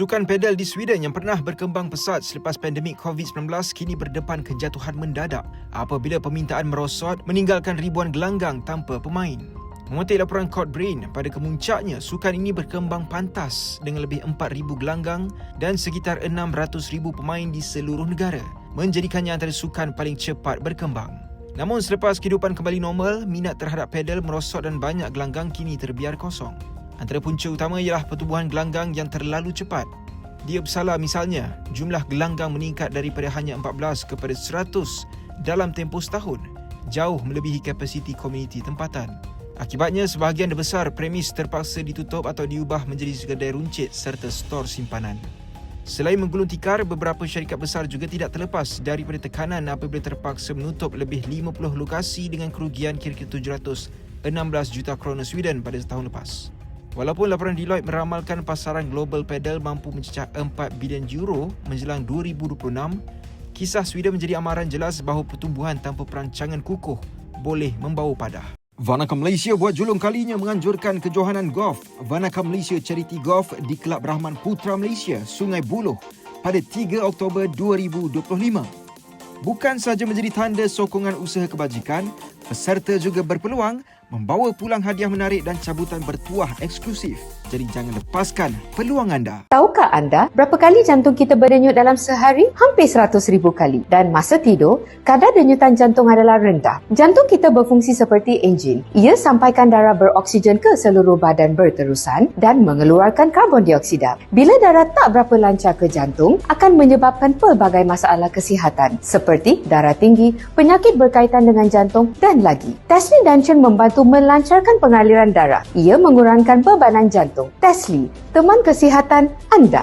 Sukan pedal di Sweden yang pernah berkembang pesat selepas pandemik COVID-19 kini berdepan kejatuhan mendadak apabila permintaan merosot meninggalkan ribuan gelanggang tanpa pemain. Mengutip laporan Court Brain, pada kemuncaknya sukan ini berkembang pantas dengan lebih 4,000 gelanggang dan sekitar 600,000 pemain di seluruh negara, menjadikannya antara sukan paling cepat berkembang. Namun selepas kehidupan kembali normal, minat terhadap pedal merosot dan banyak gelanggang kini terbiar kosong. Antara punca utama ialah pertumbuhan gelanggang yang terlalu cepat. Di Uppsala misalnya, jumlah gelanggang meningkat daripada hanya 14 kepada 100 dalam tempoh setahun, jauh melebihi kapasiti komuniti tempatan. Akibatnya, sebahagian besar premis terpaksa ditutup atau diubah menjadi sekadar runcit serta stor simpanan. Selain menggulung tikar, beberapa syarikat besar juga tidak terlepas daripada tekanan apabila terpaksa menutup lebih 50 lokasi dengan kerugian kira-kira 716 juta krona Sweden pada setahun lepas. Walaupun laporan Deloitte meramalkan pasaran global pedal mampu mencecah 4 bilion euro menjelang 2026, kisah Sweden menjadi amaran jelas bahawa pertumbuhan tanpa perancangan kukuh boleh membawa padah. Vanaka Malaysia buat julung kalinya menganjurkan kejohanan golf. Vanaka Malaysia Charity Golf di Kelab Rahman Putra Malaysia, Sungai Buloh pada 3 Oktober 2025. Bukan sahaja menjadi tanda sokongan usaha kebajikan, peserta juga berpeluang membawa pulang hadiah menarik dan cabutan bertuah eksklusif. Jadi jangan lepaskan peluang anda. Tahukah anda berapa kali jantung kita berdenyut dalam sehari? Hampir 100 ribu kali. Dan masa tidur, kadar denyutan jantung adalah rendah. Jantung kita berfungsi seperti enjin. Ia sampaikan darah beroksigen ke seluruh badan berterusan dan mengeluarkan karbon dioksida. Bila darah tak berapa lancar ke jantung, akan menyebabkan pelbagai masalah kesihatan seperti darah tinggi, penyakit berkaitan dengan jantung dan lagi. Tesli Dungeon membantu melancarkan pengaliran darah. Ia mengurangkan bebanan jantung. Tesli, teman kesihatan anda.